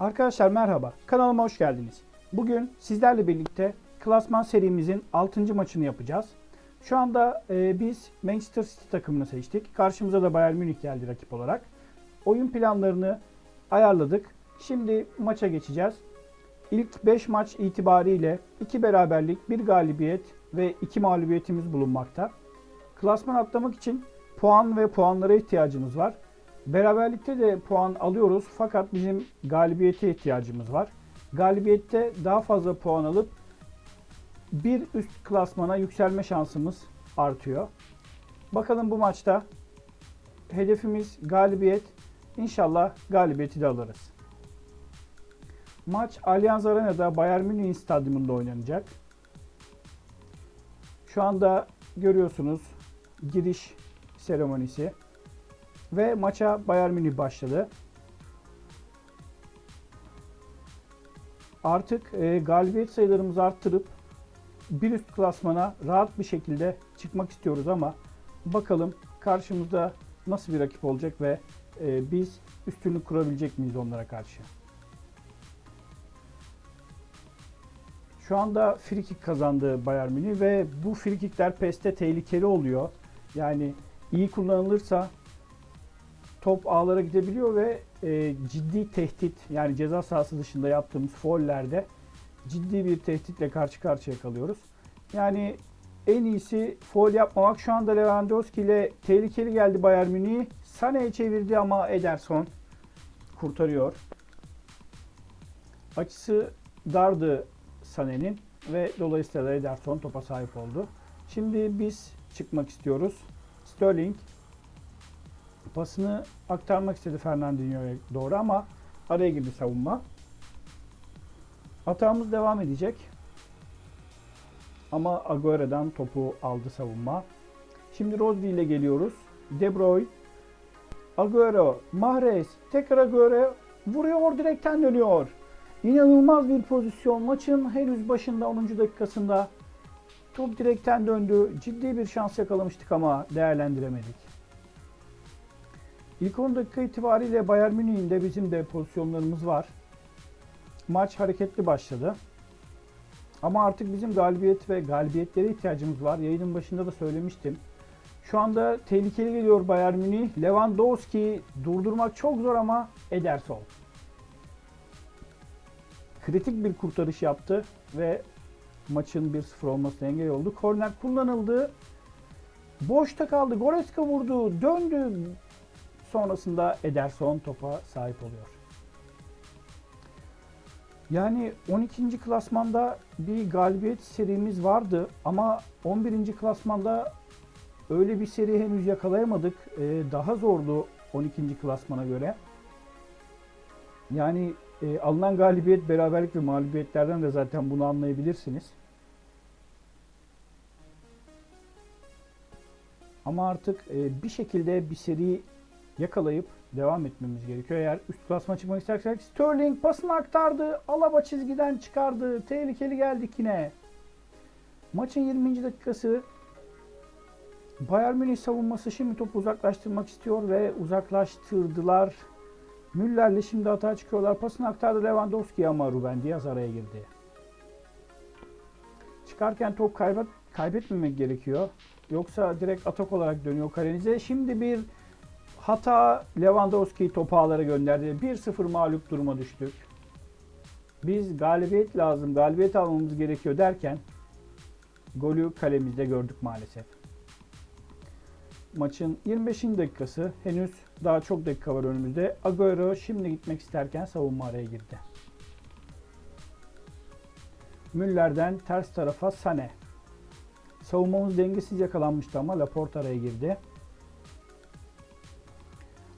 Arkadaşlar merhaba, kanalıma hoş geldiniz. Bugün sizlerle birlikte klasman serimizin 6. maçını yapacağız. Şu anda e, biz Manchester City takımını seçtik. Karşımıza da Bayern Münih geldi rakip olarak. Oyun planlarını ayarladık. Şimdi maça geçeceğiz. İlk 5 maç itibariyle 2 beraberlik, 1 galibiyet ve 2 mağlubiyetimiz bulunmakta. Klasman atlamak için puan ve puanlara ihtiyacımız var. Beraberlikte de puan alıyoruz fakat bizim galibiyete ihtiyacımız var. Galibiyette daha fazla puan alıp bir üst klasmana yükselme şansımız artıyor. Bakalım bu maçta hedefimiz galibiyet. İnşallah galibiyeti de alırız. Maç Allianz Arena'da Bayern Münih stadyumunda oynanacak. Şu anda görüyorsunuz giriş seremonisi ve maça Bayern Münih başladı. Artık e, galibiyet sayılarımızı arttırıp bir üst klasmana rahat bir şekilde çıkmak istiyoruz ama bakalım karşımızda nasıl bir rakip olacak ve e, biz üstünlük kurabilecek miyiz onlara karşı? Şu anda frikik kazandı Bayern Münih ve bu frikikler PES'te tehlikeli oluyor. Yani iyi kullanılırsa top ağlara gidebiliyor ve e, ciddi tehdit yani ceza sahası dışında yaptığımız faullerde ciddi bir tehditle karşı karşıya kalıyoruz. Yani en iyisi foul yapmamak. Şu anda Lewandowski ile tehlikeli geldi Bayern Münih. Sané'ye çevirdi ama Ederson kurtarıyor. Açısı dardı Sané'nin ve dolayısıyla Ederson topa sahip oldu. Şimdi biz çıkmak istiyoruz. Sterling pasını aktarmak istedi Fernandinho'ya doğru ama araya girdi savunma. Hatamız devam edecek. Ama Agüero'dan topu aldı savunma. Şimdi Rodri ile geliyoruz. De Bruyne, Agüero, Mahrez, tekrar Agüero vuruyor direkten dönüyor. İnanılmaz bir pozisyon. Maçın henüz başında 10. dakikasında top direkten döndü. Ciddi bir şans yakalamıştık ama değerlendiremedik. İlk 10 dakika itibariyle Bayern Münih'in de bizim de pozisyonlarımız var. Maç hareketli başladı. Ama artık bizim galibiyet ve galibiyetlere ihtiyacımız var. Yayının başında da söylemiştim. Şu anda tehlikeli geliyor Bayern Münih. Lewandowski durdurmak çok zor ama Ederson. Kritik bir kurtarış yaptı ve maçın 1-0 olmasına engel oldu. Korner kullanıldı. Boşta kaldı. Goretzka vurdu. Döndü. Sonrasında Ederson topa sahip oluyor. Yani 12. klasmanda bir galibiyet serimiz vardı ama 11. klasmanda öyle bir seri henüz yakalayamadık. Ee, daha zordu 12. klasmana göre. Yani e, alınan galibiyet, beraberlik ve mağlubiyetlerden de zaten bunu anlayabilirsiniz. Ama artık e, bir şekilde bir seri yakalayıp devam etmemiz gerekiyor. Eğer üst klasma çıkmak istersek Sterling pasını aktardı. Alaba çizgiden çıkardı. Tehlikeli geldik yine. Maçın 20. dakikası Bayern Münih savunması şimdi topu uzaklaştırmak istiyor ve uzaklaştırdılar. Müller'le şimdi hata çıkıyorlar. Pasını aktardı Lewandowski ama Ruben Diaz araya girdi. Çıkarken top kaybet, kaybetmemek gerekiyor. Yoksa direkt atak olarak dönüyor kalenize. Şimdi bir hata Lewandowski topu ağlara gönderdi. 1-0 mağlup duruma düştük. Biz galibiyet lazım, galibiyet almamız gerekiyor derken golü kalemizde gördük maalesef. Maçın 25. dakikası henüz daha çok dakika var önümüzde. Agüero şimdi gitmek isterken savunma araya girdi. Müller'den ters tarafa Sane. Savunmamız dengesiz yakalanmıştı ama Laporte araya girdi.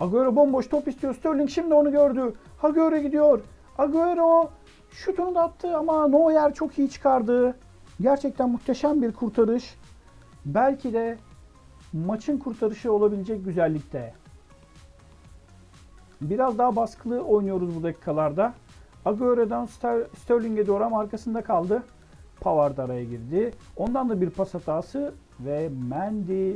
Agüero bomboş top istiyor. Sterling şimdi onu gördü. Agüero gidiyor. Agüero şutunu da attı ama Neuer çok iyi çıkardı. Gerçekten muhteşem bir kurtarış. Belki de maçın kurtarışı olabilecek güzellikte. Biraz daha baskılı oynuyoruz bu dakikalarda. Agüero'dan Sterling'e doğru ama arkasında kaldı. Pavard araya girdi. Ondan da bir pas hatası ve Mendy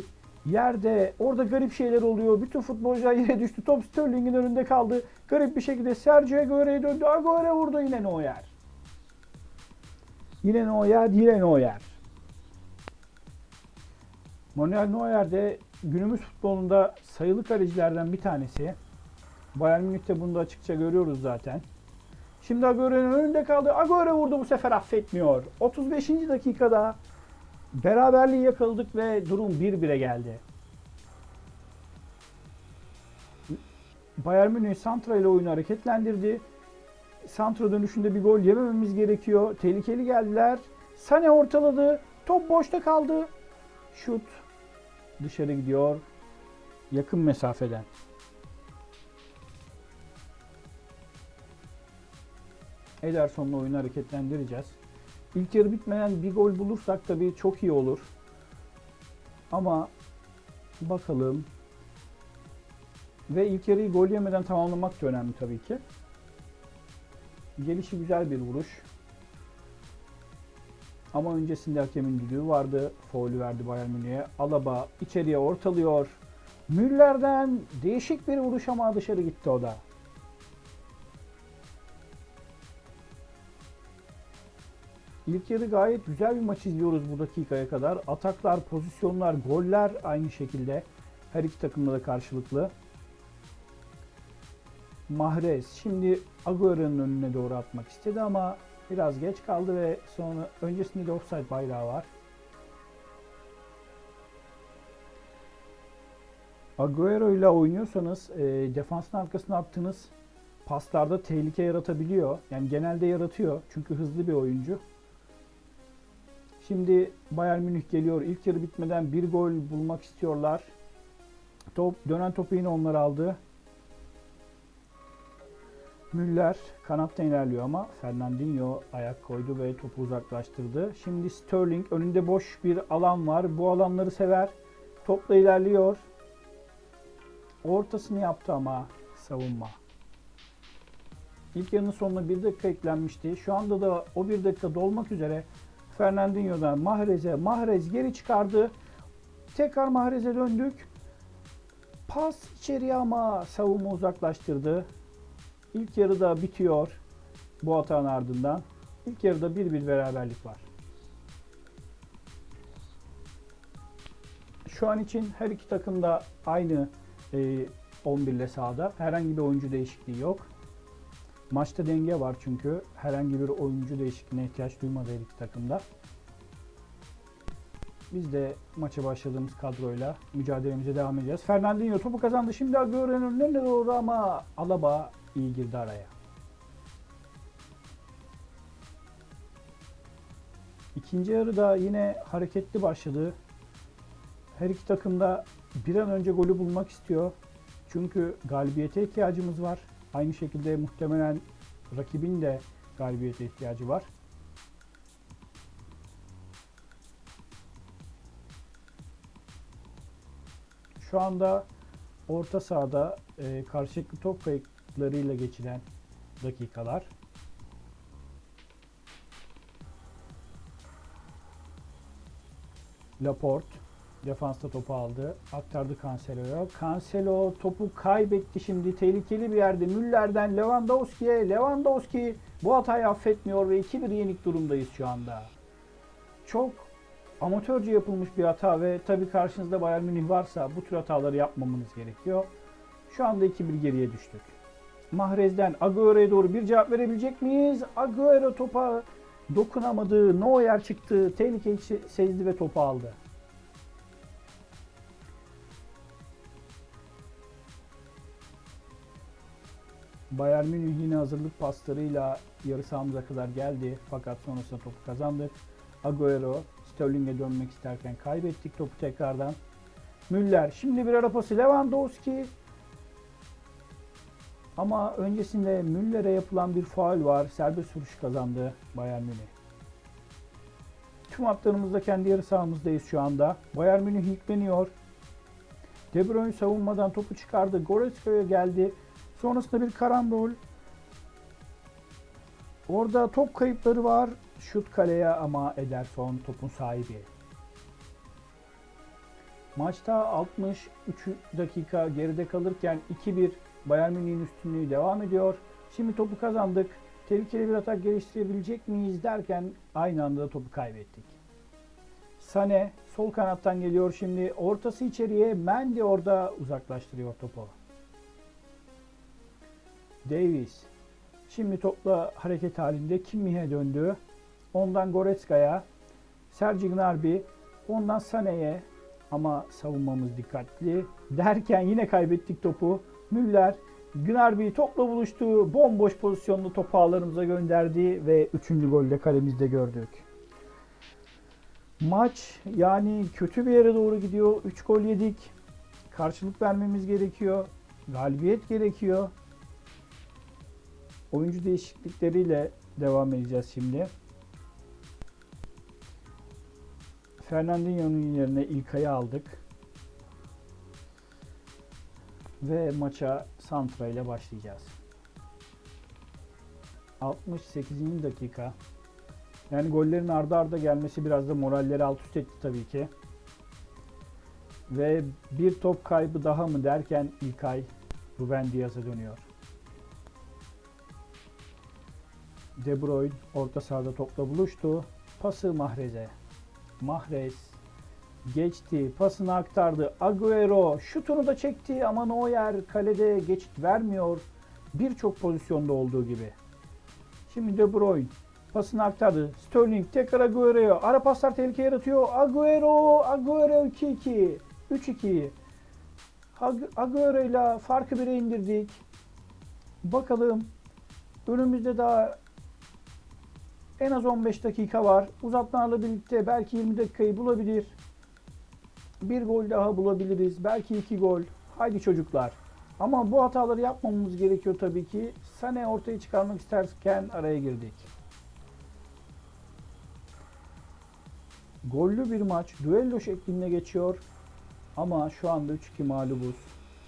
Yerde orada garip şeyler oluyor. Bütün futbolcular yere düştü. Top Sterling'in önünde kaldı. Garip bir şekilde Sergio Agüero'ya döndü. Agüero vurdu yine Neuer. Yine Neuer, yine Neuer. Manuel Neuer de günümüz futbolunda sayılı kalecilerden bir tanesi. Bayern Münih'te bunu da açıkça görüyoruz zaten. Şimdi Agüero'nun önünde kaldı. Agüero vurdu bu sefer affetmiyor. 35. dakikada beraberliği yakaladık ve durum 1-1'e geldi. Bayern Münih Santra ile oyunu hareketlendirdi. Santra dönüşünde bir gol yemememiz gerekiyor. Tehlikeli geldiler. Sane ortaladı. Top boşta kaldı. Şut dışarı gidiyor. Yakın mesafeden. Ederson'la oyunu hareketlendireceğiz. İlk yarı bitmeden bir gol bulursak tabii çok iyi olur. Ama bakalım. Ve ilk yarıyı gol yemeden tamamlamak da önemli tabii ki. Gelişi güzel bir vuruş. Ama öncesinde hakemin düdüğü vardı. Faulü verdi Bayern Münih'e. Alaba içeriye ortalıyor. Müller'den değişik bir vuruş ama dışarı gitti o da. İlk yarı gayet güzel bir maç izliyoruz bu dakikaya kadar. Ataklar, pozisyonlar, goller aynı şekilde. Her iki takımda da karşılıklı. Mahrez şimdi Agüero'nun önüne doğru atmak istedi ama biraz geç kaldı ve sonra öncesinde de offside bayrağı var. Agüero ile oynuyorsanız e, defansın arkasına attığınız paslarda tehlike yaratabiliyor. Yani genelde yaratıyor çünkü hızlı bir oyuncu. Şimdi Bayern Münih geliyor. İlk yarı bitmeden bir gol bulmak istiyorlar. Top dönen topu yine onlar aldı. Müller kanatta ilerliyor ama Fernandinho ayak koydu ve topu uzaklaştırdı. Şimdi Sterling önünde boş bir alan var. Bu alanları sever. Topla ilerliyor. Ortasını yaptı ama savunma. İlk yarının sonuna bir dakika eklenmişti. Şu anda da o bir dakika dolmak üzere Fernandinho'dan Mahrez'e. Mahrez geri çıkardı. Tekrar Mahrez'e döndük. Pas içeriye ama savunma uzaklaştırdı. İlk yarıda bitiyor bu hatanın ardından. İlk yarıda 1-1 beraberlik var. Şu an için her iki takım da aynı e, 11 ile sahada. Herhangi bir oyuncu değişikliği yok. Maçta denge var çünkü herhangi bir oyuncu değişikliğine ihtiyaç duymadı her iki takımda. Biz de maça başladığımız kadroyla mücadelemize devam edeceğiz. Fernandinho topu kazandı. Şimdi Agüero'nun önüne doğru ama Alaba iyi girdi araya. İkinci yarıda yine hareketli başladı. Her iki takım da bir an önce golü bulmak istiyor. Çünkü galibiyete ihtiyacımız var. Aynı şekilde muhtemelen rakibin de galibiyete ihtiyacı var. Şu anda orta sahada e, karşılıklı top kayıplarıyla geçilen dakikalar. Laporte defansta topu aldı. Aktardı Cancelo'ya. Cancelo topu kaybetti şimdi. Tehlikeli bir yerde. Müller'den Lewandowski'ye. Lewandowski bu hatayı affetmiyor ve 2-1 yenik durumdayız şu anda. Çok amatörce yapılmış bir hata ve tabii karşınızda Bayern Münih varsa bu tür hataları yapmamanız gerekiyor. Şu anda 2-1 geriye düştük. Mahrez'den Agüero'ya doğru bir cevap verebilecek miyiz? Agüero topa dokunamadı. Neuer çıktı. Tehlikeyi sezdi ve topu aldı. Bayern Münih yine hazırlık paslarıyla yarı sahamıza kadar geldi. Fakat sonrasında topu kazandık. Agüero Sterling'e dönmek isterken kaybettik topu tekrardan. Müller şimdi bir ara pası Lewandowski ama öncesinde Müller'e yapılan bir faul var. Serbest vuruş kazandı Bayern Münih. Tüm hatlarımızda kendi yarı sahamızdayız şu anda. Bayern Münih yükleniyor. De Bruyne savunmadan topu çıkardı. Goretzka'ya geldi. Sonrasında bir karambol. Orada top kayıpları var. Şut kaleye ama Ederson topun sahibi. Maçta 63 dakika geride kalırken 2-1 Bayern Münih'in üstünlüğü devam ediyor. Şimdi topu kazandık. Tehlikeli bir atak geliştirebilecek miyiz derken aynı anda da topu kaybettik. Sane sol kanattan geliyor şimdi. Ortası içeriye. Mendy orada uzaklaştırıyor topu. Davis. Şimdi topla hareket halinde Kimmih'e döndü. Ondan Goretzka'ya. Sergi Gnabry. Ondan Sané'ye. Ama savunmamız dikkatli. Derken yine kaybettik topu. Müller Gnabry topla buluştu. Bomboş pozisyonlu topu ağlarımıza gönderdi ve 3. golde kalemizde gördük. Maç yani kötü bir yere doğru gidiyor. 3 gol yedik. Karşılık vermemiz gerekiyor. Galibiyet gerekiyor. Oyuncu değişiklikleriyle devam edeceğiz şimdi. Fernandinho'nun yerine İlkay'ı aldık. Ve maça Santra ile başlayacağız. 68. dakika. Yani gollerin ardı arda gelmesi biraz da moralleri alt üst etti tabii ki. Ve bir top kaybı daha mı derken İlkay Ruben Diaz'a dönüyor. De Bruyne orta sahada topla buluştu. Pası Mahrez'e. Mahrez geçti, pasını aktardı. Agüero şutunu da çekti ama Neuer kalede geçit vermiyor. Birçok pozisyonda olduğu gibi. Şimdi De Bruyne pasını aktardı. Sterling tekrar Agüero'ya. Ara paslar tehlike yaratıyor. Agüero, Agüero 2-2. 3-2. Agüero ile farkı bire indirdik. Bakalım. Önümüzde daha en az 15 dakika var. Uzatmalarla birlikte belki 20 dakikayı bulabilir. Bir gol daha bulabiliriz. Belki iki gol. Haydi çocuklar. Ama bu hataları yapmamamız gerekiyor tabii ki. Sane ortaya çıkarmak isterken araya girdik. Gollü bir maç. Düello şeklinde geçiyor. Ama şu anda 3-2 mağlubuz.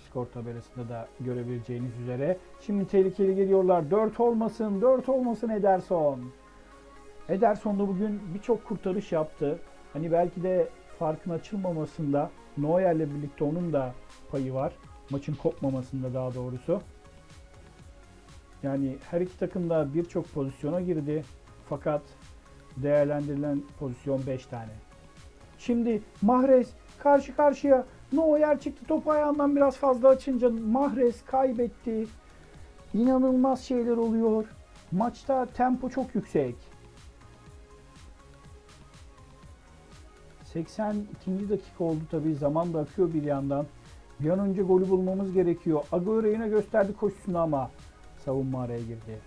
Skor tabelasında da görebileceğiniz üzere. Şimdi tehlikeli geliyorlar. 4 olmasın, 4 olmasın Ederson. Ederson da bugün birçok kurtarış yaptı. Hani belki de farkın açılmamasında Neuer'le birlikte onun da payı var. Maçın kopmamasında daha doğrusu. Yani her iki takım da birçok pozisyona girdi. Fakat değerlendirilen pozisyon 5 tane. Şimdi Mahrez karşı karşıya Neuer çıktı topu ayağından biraz fazla açınca Mahrez kaybetti. İnanılmaz şeyler oluyor. Maçta tempo çok yüksek. 82. dakika oldu tabii. Zaman da akıyor bir yandan. Bir an önce golü bulmamız gerekiyor. Agüero yine gösterdi koşusunu ama savunma araya girdi.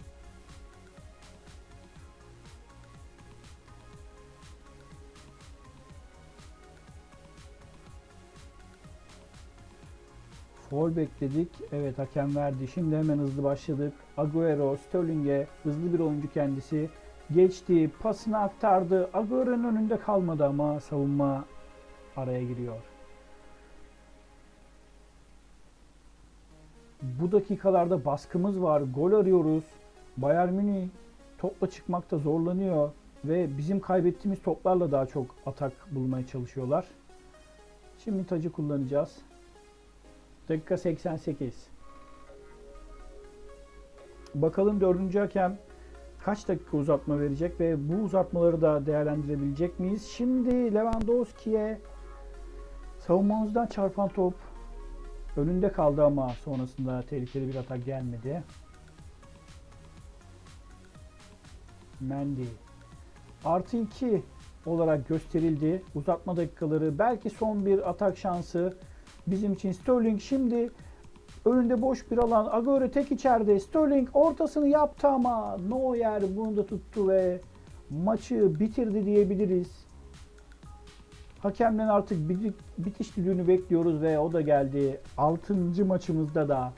Foul bekledik. Evet hakem verdi. Şimdi hemen hızlı başladık. Agüero, Sterling'e hızlı bir oyuncu kendisi. Geçti, pasını aktardı. Agüero'nun önünde kalmadı ama savunma araya giriyor. Bu dakikalarda baskımız var. Gol arıyoruz. Bayern Münih topla çıkmakta zorlanıyor ve bizim kaybettiğimiz toplarla daha çok atak bulmaya çalışıyorlar. Şimdi tacı kullanacağız. Dakika 88. Bakalım dördüncü hakem kaç dakika uzatma verecek ve bu uzatmaları da değerlendirebilecek miyiz? Şimdi Lewandowski'ye savunmamızdan çarpan top önünde kaldı ama sonrasında tehlikeli bir atak gelmedi. Mendy artı 2 olarak gösterildi. Uzatma dakikaları belki son bir atak şansı bizim için Sterling şimdi Önünde boş bir alan. Agüero tek içeride. Sterling ortasını yaptı ama Neuer bunu da tuttu ve maçı bitirdi diyebiliriz. Hakemden artık bitiş düdüğünü bekliyoruz ve o da geldi. 6. maçımızda da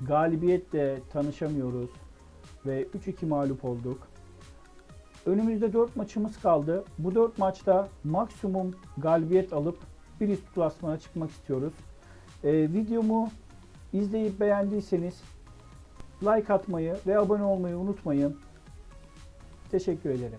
galibiyetle tanışamıyoruz ve 3-2 mağlup olduk. Önümüzde 4 maçımız kaldı. Bu 4 maçta maksimum galibiyet alıp bir üst klasmana çıkmak istiyoruz. Ee, videomu İzleyip beğendiyseniz like atmayı ve abone olmayı unutmayın. Teşekkür ederim.